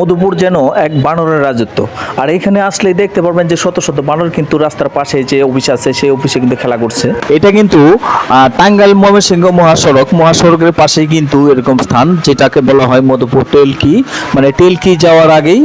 মধুপুর যেন এক বানরের রাজত্ব। আর এখানে আসলেই দেখতে পারবেন যে শত শত বানর কিন্তু রাস্তার পাশে যে অফিস আছে, সেই অফিসে কিন্তু খেলা করছে। এটা কিন্তু টাঙ্গাইল ময়মনসিংহ মহাসড়ক। মহাসড়কের পাশেই কিন্তু এরকম স্থান, যেটাকে বলা হয় মধুপুর টেলকি মানে টেলকি যাওয়ার আগেই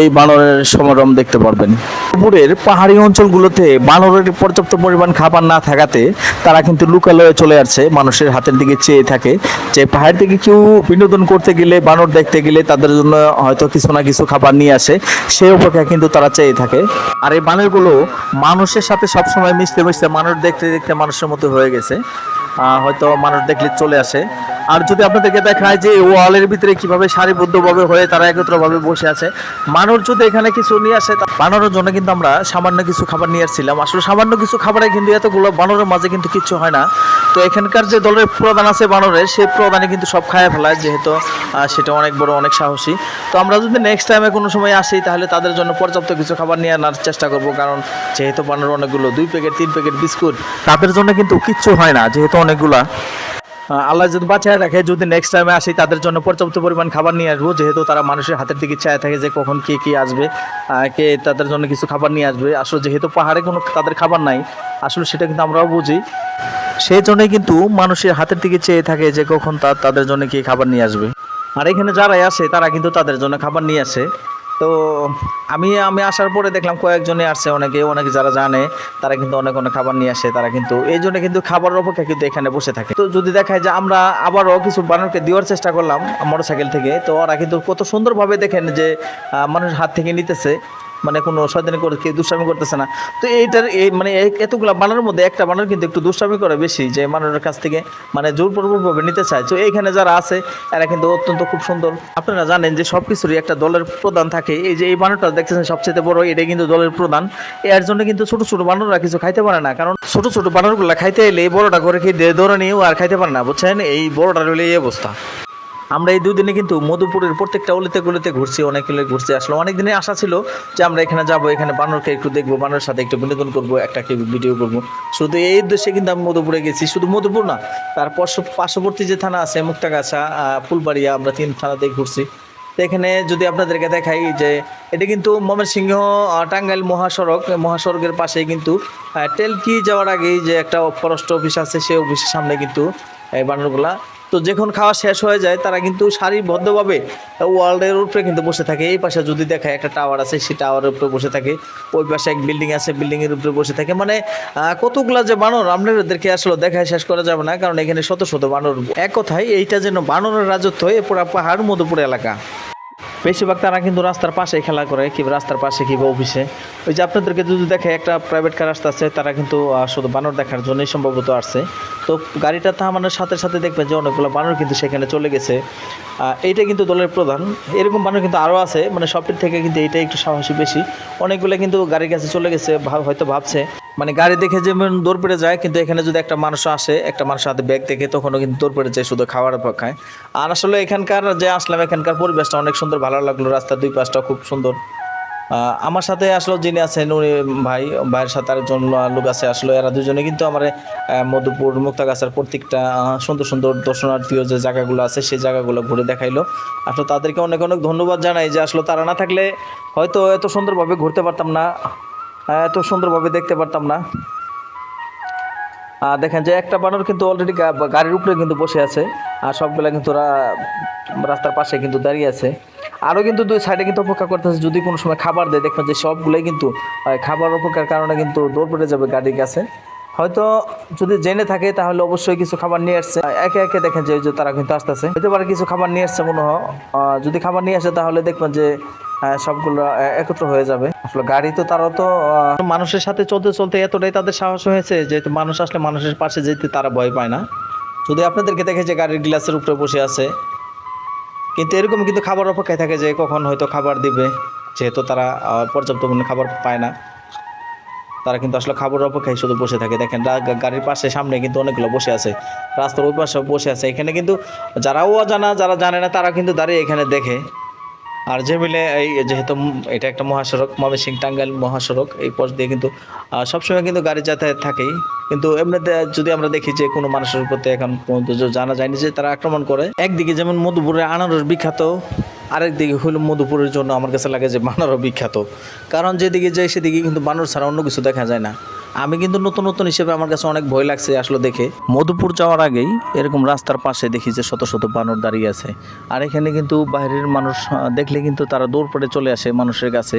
এই বানরের সমারোহ দেখতে পারবেন। মধুপুরের পাহাড়ি অঞ্চলগুলোতে বানরের পর্যাপ্ত পরিমাণ খাবার না থাকাতে তারা কিন্তু লুকালয়ে চলে আসছে, মানুষের হাতের দিকে চেয়ে থাকে। যে পাহাড় থেকে কেউ বিনোদন করতে গেলে, বানর দেখতে গেলে তাদের জন্য হয়তো কিছু না কিছু খাবার নিয়ে আসে, সে অপেক্ষা কিন্তু তারা চেয়ে থাকে। আর এই বানরগুলো মানুষের সাথে সবসময় মিশতে মিশতে মানুষ দেখতে দেখতে মানুষের মতো হয়ে গেছে। হয়তো মানুষ দেখলে চলে আসে। আর যদি আপনাদেরকে দেখায় যে ওয়ালের ভিতরে কীভাবে সারিবদ্ধভাবে হয়ে তারা একত্রভাবে বসে আছে, মানুষ যদি এখানে কিছু নিয়ে আসে বানরের জন্য কিন্তু আমরা সামান্য কিছু খাবার নিয়ে আসছিলাম। আসলে সামান্য কিছু খাবারে কিন্তু এতগুলো বানরের মাঝে কিন্তু কিচ্ছু হয় না। তো এখানকার যে দলের প্রধান আছে বানরের সেই প্রধানে কিন্তু সব খায় ফেলায়, যেহেতু সেটা অনেক বড়, অনেক সাহসী। তো আমরা যদি নেক্সট টাইমে কোনো সময় আসি, তাহলে তাদের জন্য পর্যাপ্ত কিছু খাবার নিয়ে আনার চেষ্টা করব। কারণ যেহেতু বানর অনেকগুলো দুই প্যাকেট, তিন প্যাকেট বিস্কুট, তাদের জন্য কিন্তু কিচ্ছু হয় না, যেহেতু অনেকগুলা। আল্লাহ যদি বাঁচায় রাখে, যদি নেক্সট টাইমে আসি, তাদের জন্য পর্যাপ্ত পরিমাণ খাবার নিয়ে আসব। যেহেতু তারা মানুষের হাতের দিকে চায় থাকে যে কখন কে কে আসবে কে তাদের জন্য কিছু খাবার নিয়ে আসবে। আসলে যেহেতু পাহাড়ে কোনো তাদের খাবার নাই, আসলে সেটা কিন্তু আমরাও বুঝি। সেই জন্যই কিন্তু মানুষের হাতের দিকে চেয়ে থাকে যে কখন তাদের জন্য কি খাবার নিয়ে আসবে। আর এখানে যারাই আসে, তারা কিন্তু তাদের জন্য খাবার নিয়ে আসে। তো আমি আমি আসার পরে দেখলাম কয়েকজনে আসছে অনেকে অনেকে যারা জানে, তারা কিন্তু অনেক অনেক খাবার নিয়ে আসে, তারা কিন্তু এই জন্য কিন্তু খাবারের অপেক্ষা কিন্তু এখানে বসে থাকে। তো যদি দেখায় যে আমরা আবারও কিছু বানরকে দেওয়ার চেষ্টা করলাম মোটর সাইকেল থেকে, তো ওরা কিন্তু কত সুন্দরভাবে দেখেন যে মানুষ হাত থেকে নিতেছে। মানে কোনো শয়তানি করে, কেউ দুষ্টামি করতেছে না। তো এইটার এই মানে এতগুলা বানরের মধ্যে একটা বানর কিন্তু একটু দুষ্টামি করে বেশি, যে মানুষের কাছ থেকে মানে জোরপূর্বকভাবে নিতে চায়। তো এইখানে যারা আছে, এরা কিন্তু অত্যন্ত খুব সুন্দর। আপনারা জানেন যে সব কিছুরই একটা দলের প্রধান থাকে। এই যে এই বানরটা দেখতেছেন সবচেয়ে বড় এটা কিন্তু দলের প্রধান। এর জন্য কিন্তু ছোট ছোট বানররা কিছু খাইতে পারে না। কারণ ছোট ছোট বানরগুলা খাইতে এলে এই বড়টা করে খেয়ে ধরে নিয়েও আর খাইতে পারে না, বুঝছেন? এই বড়টার হলে এই অবস্থা। আমরা এই দুদিনে কিন্তু মধুপুরের প্রত্যেকটা অলিতে গলিতে ঘুরছি, অনেক ঘুরছি। আসলে অনেক দিনে আশা ছিল যে আমরা এখানে যাব, এখানে বানরকে একটু দেখব, বানরের সাথে একটু বিনোদন করব, একটা ভিডিও করব। শুধু এই উদ্দেশ্যে কিন্তু আমি মধুপুরে গেছি, শুধু মধুপুর না, তার পার্শ্ববর্তী যে থানা আছে, মুক্তাগাছা ফুলবাড়িয়া, আমরা তিন থানাতে ঘুরছি। এখানে যদি আপনাদেরকে দেখাই যে, এটা কিন্তু ময়মনসিংহ টাঙ্গাইল মহাসড়ক, মহাসড়কের পাশেই কিন্তু টেলকি যাওয়ার আগেই যে একটা ফরেস্ট অফিস আছে, সেই অফিসের সামনে কিন্তু, এই বানরগুলা তো যখন খাওয়া শেষ হয়ে যায়, তারা কিন্তু সারিবদ্ধভাবে ওয়ার্ল্ডের উপরে কিন্তু বসে থাকে। এই পাশে যদি দেখায় একটা টাওয়ার আছে, সেই টাওয়ারের উপরে বসে থাকে। ওই পাশে এক বিল্ডিং আছে, বিল্ডিংয়ের উপরে বসে থাকে। মানে কতগুলা যে বানর, আপনাদেরকে আসলে দেখায় শেষ করা যাবে না, কারণ এখানে শত শত বানর। এক কথায়, এইটা যেন বানরের রাজত্ব এ পুরা পাহাড় মধুপুর এলাকা। বেশিরভাগ তারা কিন্তু রাস্তার পাশে খেলা করে, কি রাস্তার পাশে কিংবা অফিসে। ওই যে আপনাদেরকে যদি দেখে একটা প্রাইভেট কার আসতেছে তারা কিন্তু শুধু বানর দেখার জন্যই সম্ভবত আসছে। তো গাড়িটা থামানোর সাথে সাথে দেখবেন যে অনেকগুলো বানর কিন্তু সেখানে চলে গেছে। এইটা কিন্তু দলের প্রধান। এরকম বানর কিন্তু আরও আছে মানে সবটির থেকে কিন্তু এইটা একটু সাহসী বেশি। অনেকগুলো কিন্তু গাড়ির কাছে চলে গেছে হয়তো ভাবছে। মানে গাড়ি দেখে যেমন দৌড় পেড়ে যায়, কিন্তু এখানে যদি একটা মানুষ আসে, একটা মানুষ হাতে ব্যাগ দেখে, তখনও কিন্তু দৌড় পেড়ে যায় শুধু খাওয়ার অপেক্ষায়। আর আসলে এখানকার যে আসলাম, এখানকার পরিবেশটা অনেক সুন্দর, ভালো লাগল, রাস্তার দুই পাশটা খুব সুন্দর। আমার সাথে আসলে যিনি আছেন, উনি ভাই, ভাইয়ের সাথে আরেকজন লোক আছে আসলে, এরা দুজনে কিন্তু আমার মধুপুর মুক্তাগাছার প্রত্যেকটা সুন্দর সুন্দর দর্শনার্থীয় যে জায়গাগুলো আছে, সেই জায়গাগুলো ঘুরে দেখাইলো। আসলে তাদেরকে অনেক অনেক ধন্যবাদ জানাই যে আসলে তারা না থাকলে হয়তো এত সুন্দরভাবে ঘুরতে পারতাম না। এত সুন্দরভাবে দেখতে পারতাম না। আর দেখেন যে একটা বানর কিন্তু অলরেডি গাড়ির উপরে কিন্তু বসে আছে। আর সবগুলা কিন্তু রাস্তার পাশে কিন্তু দাঁড়িয়ে আছে। আরও কিন্তু দুই সাইডে কিন্তু অপেক্ষা করতেছে। যদি কোনো সময় খাবার দেয়, দেখবেন যে সবগুলোই কিন্তু খাবার অপেক্ষার কারণে কিন্তু দৌড় পড়ে যাবে গাড়ির কাছে। হয়তো যদি জেনে থাকে, তাহলে অবশ্যই কিছু খাবার নিয়ে আসছে। একে একে দেখেন যে তারা কিন্তু আসতেছে। হতে পারে কিছু খাবার নিয়ে আসছে মনে হয়। যদি খাবার নিয়ে আসে, তাহলে দেখবেন যে সবগুলো আহ, একত্র হয়ে যাবে। আসলে গাড়ি তো তারা তো মানুষের সাথে চলতে চলতে এতটাই তাদের সাহস হয়েছে যে মানুষ আসলে মানুষের পাশে যেতে তারা ভয় পায় না। যদি আপনাদেরকে দেখে যে গাড়ির গ্লাসের উপরে বসে আছে কিন্তু এরকম কিন্তু খাবার অপেক্ষায় থাকে যে কখন হয়তো খাবার দিবে যেহেতু তারা পর্যাপ্ত পরিমাণে খাবার পায় না। তারা কিন্তু আসলে খাবার অপেক্ষায় শুধু বসে থাকে। দেখেন গাড়ির পাশে সামনে কিন্তু অনেকগুলো বসে আছে। রাস্তার ওই পাশে বসে আছে। এখানে কিন্তু যারা অজানা যারা জানে না তারা কিন্তু দাঁড়িয়ে এখানে দেখে। আর যে মিলে এই যেহেতু এটা একটা মহাসড়ক ময়মনসিং টাঙ্গাইল মহাসড়ক, এই পথ দিয়ে কিন্তু সবসময় কিন্তু গাড়ি যাতায়াত থাকেই। কিন্তু এমনিতে যদি আমরা দেখি যে কোনো মানুষের প্রতি এখন পর্যন্ত জানা যায়নি যে তারা আক্রমণ করে, একদিকে যেমন মধুপুরে আনারস বিখ্যাত আরেক দিকে হলো মধুপুরের জন্য আমার কাছে লাগে যে বানরও বিখ্যাত। কারণ যেদিকে যায় সেদিকে কিন্তু বানর ছাড়া অন্য কিছু দেখা যায় না। আমি কিন্তু নতুন নতুন হিসেবে আমার কাছে অনেক ভয় লাগছে আসলে দেখে। মধুপুর যাওয়ার আগেই এরকম রাস্তার পাশে দেখি যে শত শত বানর দাঁড়িয়ে আছে। আর এখানে কিন্তু বাইরের মানুষ দেখলে কিন্তু তারা দৌড় পড়ে চলে আসে মানুষের কাছে।